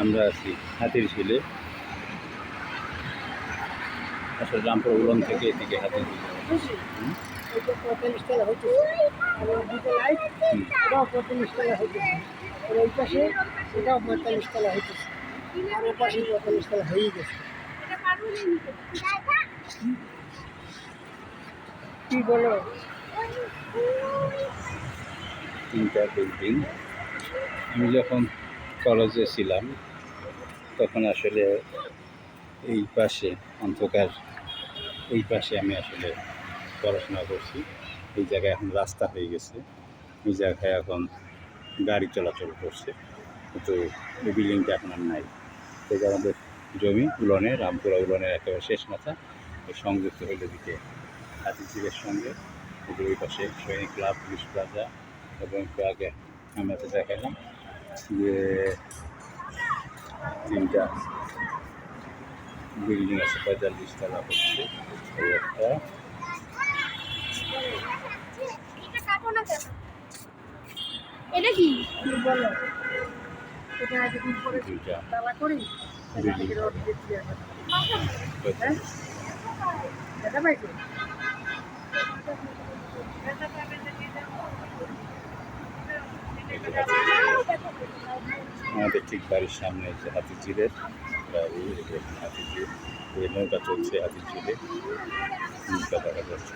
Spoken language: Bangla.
আমরা আছি, হাতির ঝিলে। আসলে রামপুর উলন থেকে এদিকে হাতির কি বলো তিনটা আমি যখন কলেজে ছিলাম, তখন আসলে এই পাশে, অন্ধকার, এই পাশে আমি আসলে পড়াশোনা করছি। এই জায়গায় এখন রাস্তা হয়ে গেছে। এই জায়গায় এখন গাড়ি চলাচল করছে। কিন্তু এই বিল্ডিংটা এখন আর নাই। তো আমাদের জমি, উলনে, রামপুরা উলনের একেবারে শেষ মাথা সংযুক্ত হইল দিকে হাতিঝিলের সঙ্গে। ওই পাশে সৈনিক ক্লাব, পুলিশ প্লাজা, এবং আগে আমরা তো দেখালাম যে তিনটা বিল্ডিং আছে পঁয়তাল্লিশ তলা হচ্ছে এই একটা। এটা কি? বলো এটা দিন পরে তালা করি। এখন পঁয়তাল্লিশ। দেখা পাইছো আমাদের ঠিক বাড়ির সামনে যে হাতির ঝিলের বাড়ি এই নৌকা চলছে হাতির ঝিলে নৌকা দেখা যাচ্ছে।